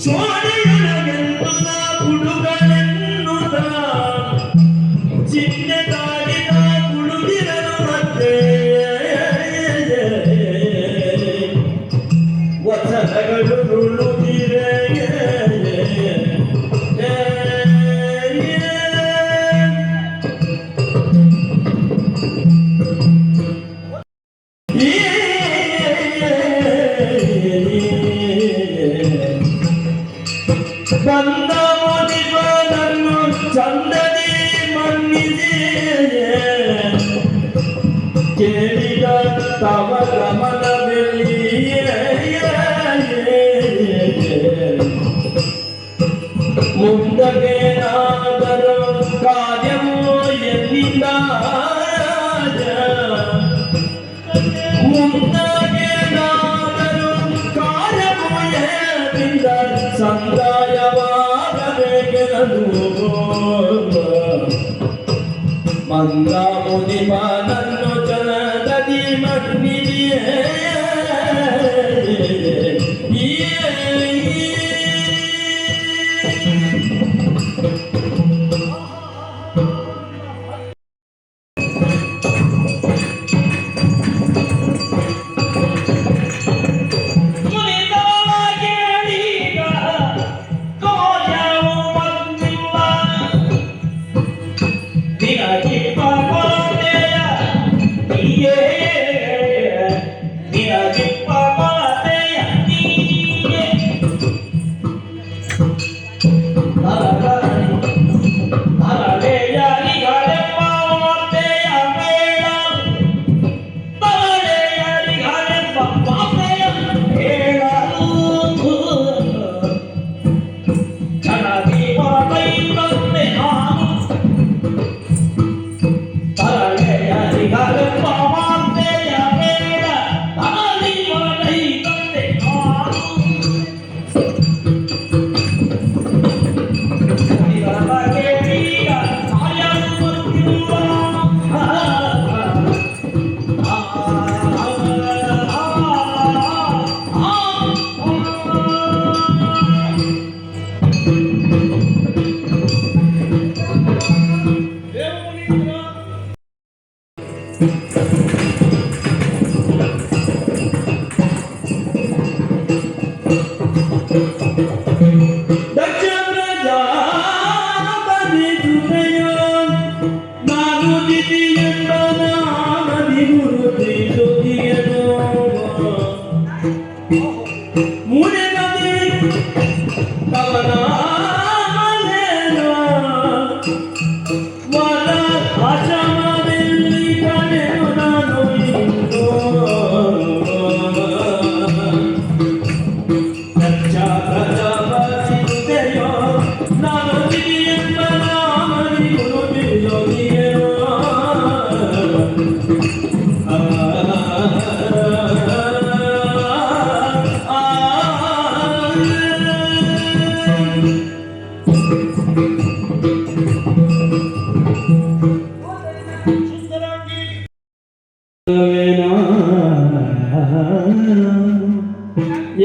So తవ గమన ముందగే నాదరం కార్యము ఎన్నింద ముందగే నాదరం కార్యము ఎన్నింద సందాయ ಕಾರ್ಯವು ಎಲ್ಲಿಂದ ಸಂದಾಯವಾಗಬೇಕೆನದು ಮಂದ ಮುನಿಮನನ್ನು ಜನದದಿ ಮಗ್ನಿಯೇ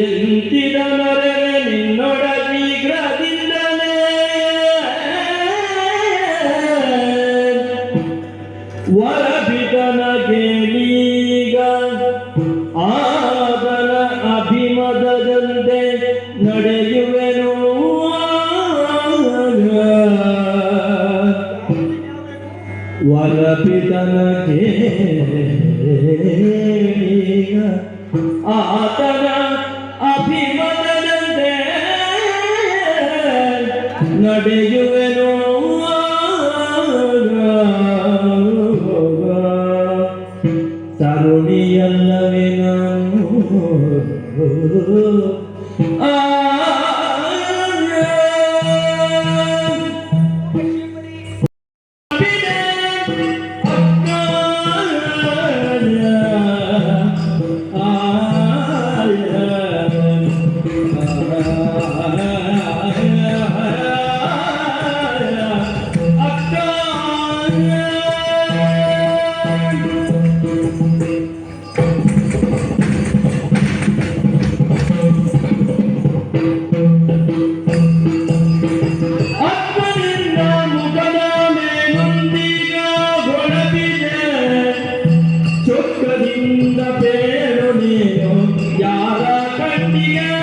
ಎಂತಿದ ನರಗೆ ನಿನ್ನೊಡ ಆತನ ಅಭಿಮತದಂತೆ ನಡೆಯುವೆನು Yeah.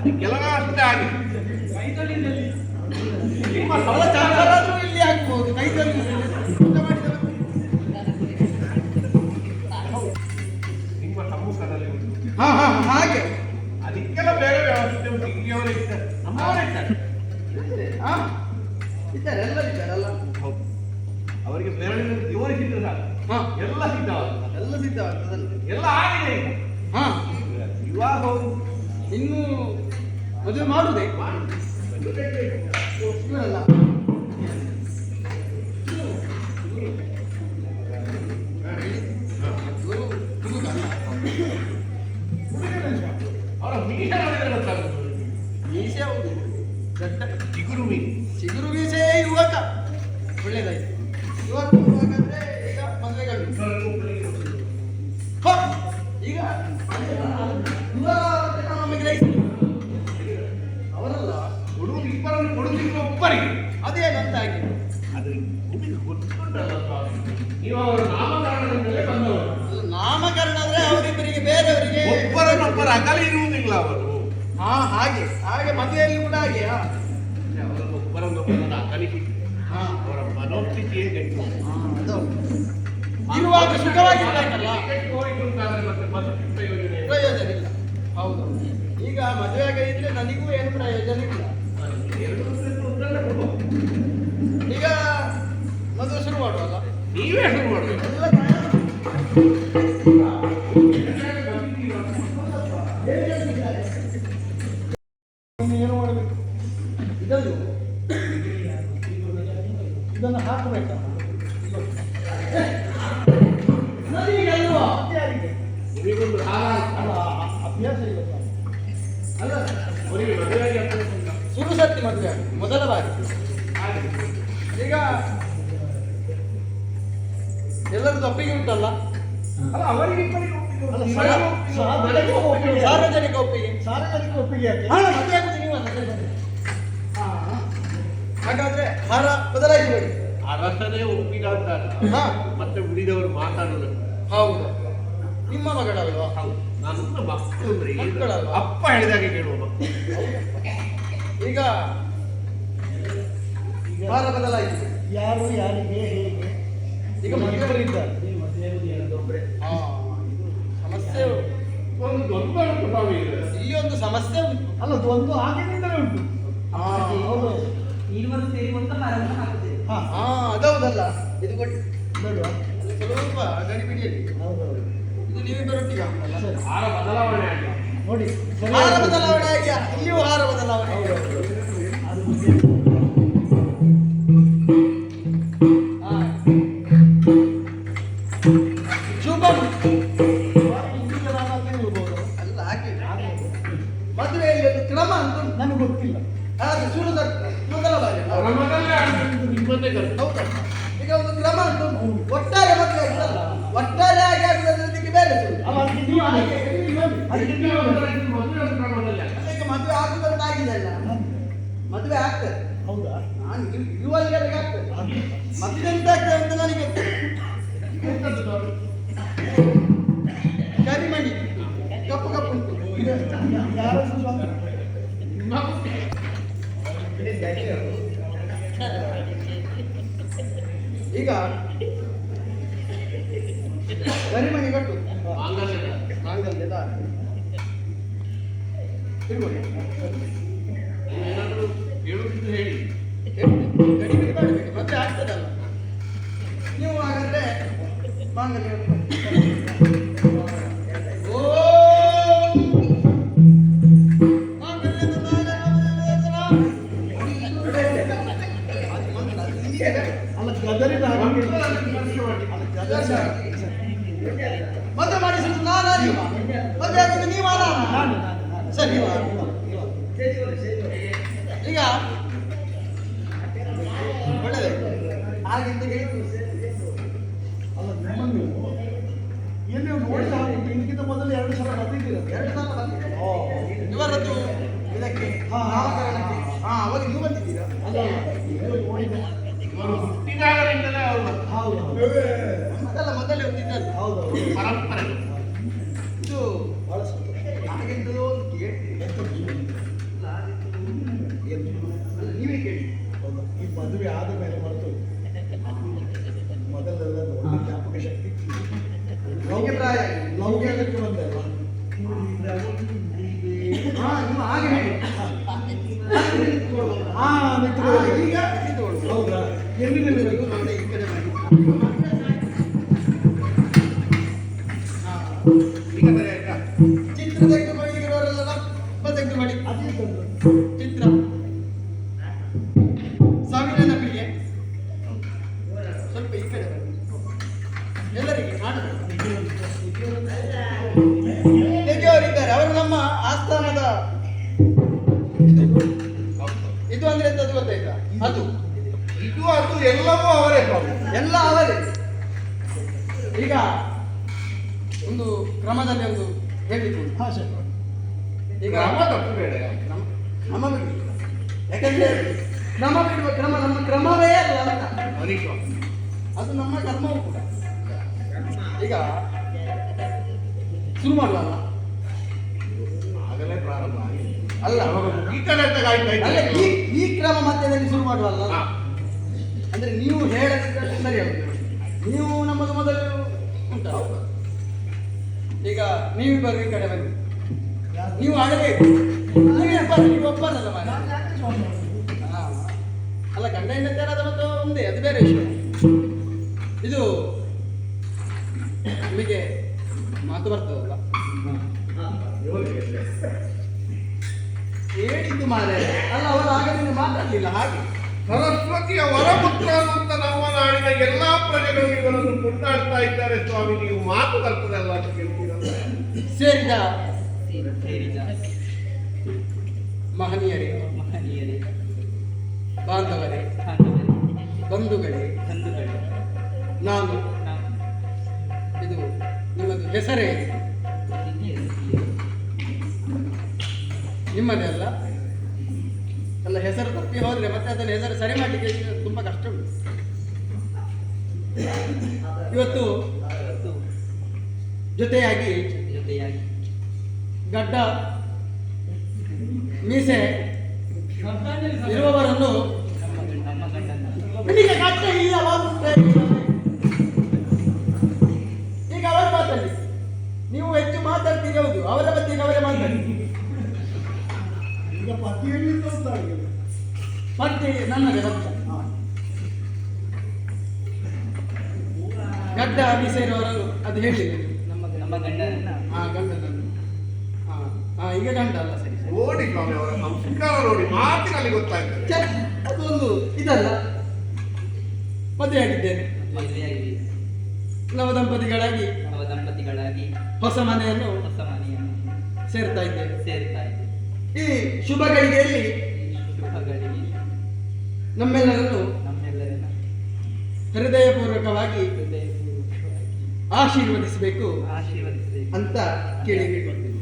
ಅದಕ್ಕೆಲ್ಲ ಅಷ್ಟೇ ಆಗಿದೆ ನಿಮ್ಮ ಸಲ ಸಂಸಾರ ಇಲ್ಲಿ ಹಾಕ್ಬಹುದು ಕೈದಲ್ಲಿ. ನಿಮ್ಮ ಸಮ್ಮುಖದಲ್ಲಿ ಉಂಟು. ಹಾ ಹಾ ಹಾಗೆ. ಅದಕ್ಕೆಲ್ಲ ಬೇರೆ ವ್ಯವಸ್ಥೆ ಉಂಟು. ಇಲ್ಲಿಯವರೇ ಇದ್ದಾರೆ. ನಮ್ಮವರೇ ಇದ್ದಾರೆ. ಹಾ? ಇದ್ದಾರೆ ಎಲ್ಲರೂ ಇದ್ದಾರಲ್ಲ? ಹೌದು. ಅವರಿಗೆ ಜೋರಿಸಿದ್ರೆ ಸಾಕು ಹಾ. ಎಲ್ಲ ಸಿದ್ಧವಾದ ಎಲ್ಲ ಸಿದ್ಧವಾಗ್ತದಲ್ಲ. ಎಲ್ಲ ಆಗಿದೆ ಈಗ. ಹಾ. ವಿವಾಹ ಇನ್ನು ಮದುವೆ ಮಾಡುದೇ? ಇವರಲ್ಲ. ಕೊಡುವುದಿಲ್ಲ ಒಬ್ಬರಿಗೆ. ಅದೇನಂತ ಆಗಿ ಅದು ನಿಮಗೆ ಸ್ವಾಮಿ. ನೀವು ಅವರ ನಾಮಕರಣದಿಂದಲೇ ಬಂದವರು. ಅಲ್ಲ, ನಾಮಕರಣ ಅಂದ್ರೆ ಅವರಿಬ್ಬರಿಗೆ ಬೇರೆಯವರಿಗೆ. ಒಬ್ಬರನ್ನೊಬ್ಬರ ಅಗಲಿ ಇರುವುದಿಲ್ಲ ಅವರು. ಹಾ ಹಾಗೆ. ಹಾಗೆ ಮದುವೆಯಲ್ಲಿ ಕೂಡ ಹಾಗೆ ಒಬ್ಬರನ್ನೊಬ್ಬರ ಅಗಲಿಕೆ. ಅವರ ಮನೋಸ್ಥಿತಿಯೇ ಗಟ್ಟಿ ಹಾ, ಅದು ಇರುವಾಗ ಸುಖವಾಗಿರ್ಬೇಕಲ್ಲ ಪ್ರಯೋಜನ ಇಲ್ಲ. ಹೌದು. ಈಗ ಮದುವೆ ಆಗಿದ್ರೆ ನನಗೂ ಏನು ಪ್ರಯೋಜನ ಇಲ್ಲ. ಈಗ ಮದುವೆ ಶುರು ಮಾಡುವಲ್ಲ ನೀವೇ ಶುರು ಮಾಡಬೇಕು. ಈಗ ಎಲ್ಲರದ್ದು ಒಪ್ಪಿಗೆ ಉಂಟಲ್ಲ? ಅಲ್ಲ ಅವರಿಗೆ ಸಾರ್ವಜನಿಕ ಒಪ್ಪಿಗೆ. ಸಾರ್ವಜನಿಕ ಒಪ್ಪಿಗೆ. ಹಾಗಾದ್ರೆ ಹಾರ ಬದಲಾಯಿಸಬೇಡಿ ಅರಸನೇ ಒಪ್ಪಿಗೆ ಅಂತಾರೆ ಹಾ. ಮತ್ತೆ ಉಳಿದವರು ಮಾತಾಡೋದು. ಹೌದು. ನಿಮ್ಮ ಮಗಳಲ್ವಾ ಹೌದು. ನನ್ನ ಮಕ್ಕಳು ಅಂದ್ರೆ ಏನು? ಮಕ್ಕಳಲ್ಲ. ಅಪ್ಪ ಹೇಳಿದಾಗೆ ಕೇಳುವ ಮಕ್ಕಳು. ಈಗ ಹಾರ ಬದಲಾಯಿತು ಯಾರು ಯಾರಿಗೆ ಹೇಗೆ? ಈಗ ಮದುವೆ ಇದ್ದಾರೆ. ಹಾ, ಇದು ಸಮಸ್ಯೆ ಒಂದು ದೊಡ್ಡ ಉಂಟು ಸ್ವಾಮಿ ಈ ಇಲ್ಲಿ ಒಂದು ಸಮಸ್ಯೆ ಉಂಟು. ಅಲ್ಲ ಅದು ಒಂದು ಆಗಿನಿಂದಲೇ ಉಂಟು. ಹಾ, ಹಾಕುತ್ತೇವೆ. ಹಾ. ಹಾ ಅದೌದಲ್ಲ. ಇದು ಕೊಟ್ಟು. ನೋಡುವ. ಸ್ವಲ್ಪ ಗಡಿಬಿಡಿಯಲ್ಲಿ. ಹೌದೌದು ಇದು ನೀವಿಬ್ಬರೊಟ್ಟಿಗೆ ಹಾಕಲ್ಲ ಹಾರ ಬದಲಾವಣೆ ಆಗಿ ನೋಡಿ ಹಾರ ಬದಲಾವಣೆ ಆಗಿ ಇಲ್ಲಿಯೂ ಹಾರ ಬದಲಾವಣೆ ಹೌದು ಅದು ಅಲ್ಲೇ ಹಾಗೆ ಮದುವೆಯಲ್ಲಿ ಒಂದು ಕ್ರಮ ಅಂತ. ನನಗೆ ಗೊತ್ತಿಲ್ಲ. ಹಾಗೆ ಶುರುದ ಮೊದಲ ಬಾರಿ. ನಿಮ್ಮನ್ನೇ ಹೌದಾ? ಈಗ ಕರಿಮಣಿ ಕಟ್ಟು. ಮಾಂಗಲ್ಯದ. ಮಾಂಗಲ್ಯದ ನಾಮಕರಣಕ್ಕೆ ಹಾ ಅವಾಗ ನೀವು ಬಂದಿದ್ದೀರಾ ಇವರು ಹುಟ್ಟಿದಾಗಲಿಂದಲೇ ಅವರು ಹೌದು ಅದಲ್ಲ ಮೊದಲೇ ಒಂದಿದ್ದದ್ದು ಹೌದು ಪರಂಪರೆ ಇದು ಬಹಳ ಸಂತೋಷ ಹಾಗೆಂತಲೋ ಒಂದು ಕೇಳಿ ಅಲ್ಲ ನೀವೇ ಕೇಳಿ. ಈ ಮದುವೆ ಆದ ಮೇಲೆ ಮರೆತು ಮೊದಲೆಲ್ಲ ಜ್ಞಾಪಕ ಶಕ್ತಿ ನಮಗೆ ಲೌಕ್ಯಕ್ಕೆ ಬಂದಲ್ವಾ ಹಾಗೆ ಹೇಳಿ ಹಾ. ಹೌದಾ ಎಲ್ಲಿ ಇದು ಅಂದ್ರೆ ಅದು ಗೊತ್ತಾಯ್ತಾ? ಅದು. ಇದು ಅದು ಎಲ್ಲವೂ ಅವರೇ ಪ್ರಾಬ್ಲಮ್ ಎಲ್ಲ ಅವರೇ. ಈಗ ಒಂದು ಕ್ರಮದಲ್ಲಿ ಒಂದು ಹೇಳಿದ್ದು ಹಾ ಸರಿ. ಈಗ ಬೇಡ. ನಮ್ಮ ನಮ್ಮ ಯಾಕಂದ್ರೆ ಕ್ರಮ ಬಿಡುವ ಕ್ರಮ ನಮ್ಮ ಕ್ರಮವೇ ಅಲ್ಲ ಅಂತ. ಅದು ನಮ್ಮ ಕರ್ಮವೂ ಕೂಡ. ಈಗ ಶುರು ಮಾಡುವಲ್ಲ ಆಗಲೇ ಪ್ರಾರಂಭ ಆಗಿದೆ. ಅಲ್ಲ ಈ ಕಡೆ ಅಂತ ಅಲ್ಲ ಈ ಈ ಕ್ರಮ ಮಧ್ಯದಲ್ಲಿ ಶುರು ಮಾಡುವಲ್ಲ? ಹಾ. ಅಂದ್ರೆ ನೀವು ಹೇಳಿದ್ರೆ ಸರಿ ಆಗುತ್ತೆ ನೀವು ನಮ್ಮದು ಮೊದಲು ಉಂಟಾ ಈಗ ನೀವಿಬ್ಬರು ಈ ಕಡೆ ಬನ್ನಿ. ನೀವು ಆಡಬೇಕು ನೀವಿಬ್ಬರು ನೀವು ಒಬ್ಬರಲ್ಲ ಮಾರ್ರೆ. ಹಾ. ಅಲ್ಲ ಗಂಡ ಹೆಂಡತಿಯರಾದ ಮತ್ತು ಒಂದೇ ಅದು ಬೇರೆ ವಿಷಯ. ಇದು ನಿಮಗೆ ಮಾತು ಬರ್ತದಲ್ಲ? ಹೇಳಿದ್ದು ಮಾರೆ. ಅಲ್ಲ ಅವರು ಆಗ ನೀನು ಮಾತಾಡಲಿಲ್ಲ ಹಾಗೆ? ಸರಸ್ವತಿಯ ವರಪುತ್ರರು ಅಂತ ನಮ್ಮ ನಾಡಿನ ಎಲ್ಲಾ ಪ್ರಜೆಗಳು ಇವರನ್ನು ಕೊಂಡಾಡ್ತಾ ಇದ್ದಾರೆ ಸ್ವಾಮಿ. ನೀವು ಮಾತು ಬರ್ತದಲ್ಲ ಅಂತ ಕೇಳ್ತೀರಲ್ಲ ಸೇರಿದ ಮಹನೀಯರೇ ಮಹನೀಯರೇ ಬಾಂಧವರೇ ಬಾಂಧವರೇ, ಬಂಧುಗಳೇ ಬಂಧುಗಳೇ ನಾನು. ಇದು ನಿಮ್ಮದು ಹೆಸರೇ? ನಿಮ್ಮದೇ ಅಲ್ಲ ಅಲ್ಲ ಹೆಸರು ತಪ್ಪಿ ಹೋದ್ರೆ ಮತ್ತೆ ಅದನ್ನು ಹೆಸರು ಸರಿ ಮಾಡಲಿಕ್ಕೆ ತುಂಬಾ ಕಷ್ಟ ಉಂಟು. ಇವತ್ತು ಜೊತೆಯಾಗಿ ಜೊತೆಯಾಗಿ ಗಡ್ಡ, ಮೀಸೆ ಇರುವವರನ್ನು ಈಗ ಅವರು ಮಾತಾಡಿ ನೀವು ಹೆಚ್ಚು ಮಾತಾಡ್ತೀರಿ ಹೌದು ಅವರ ಬಗ್ಗೆ ಅವರೇ ಮಾತಾಡಿ. ಈಗ ಪತಿಯಲ್ಲಿ ತೋರ್ತಾರೆ ಪತ್ತೆ ನನ್ನದೇ ರಕ್ತ ಗಡ್ಡ ಮೀಸೆರವರು ಅದು ಹೇಳಿದೆ ನೀವು. ನಮ್ಮ ನಮ್ಮ ಗಂಡನನ್ನ. ಹಾ ಗಂಡನನ್ನು. ಹಾ ಹಾ ಈಗ ಗಂಡ ಅಲ್ಲ ಸರಿ ಸರಿ. ನೋಡಿ ಸ್ವಾಮಿ ಅವರ ಸಂಸ್ಕಾರ ನೋಡಿ ಮಾತಿನಲ್ಲಿ ಗೊತ್ತಾಗ್ತದೆ ಅದೊಂದು ಇದಲ್ಲ. ಮದುವೆ ಆಗಿದ್ದೇನೆ. ಮದುವೆಯಾಗಿ ನವ ದಂಪತಿಗಳಾಗಿ ನವ ದಂಪತಿಗಳಾಗಿ ಹೊಸ ಮನೆಯನ್ನು ಹೊಸ ಮನೆಯನ್ನು ಸೇರ್ತಾ ಇದ್ದೇವೆ ಸೇರ್ತಾ ಇದ್ದೇವೆ ಈ ಶುಭ ಗಳಿಗೆಯಲ್ಲಿ ನಮ್ಮೆಲ್ಲರನ್ನು ಹೃದಯಪೂರ್ವಕವಾಗಿ ಆಶೀರ್ವದಿಸಬೇಕು ಆಶೀರ್ವದಿಸಬೇಕು ಅಂತ ಕೇಳಿಕೊಂಡಿದ್ದೇನೆ.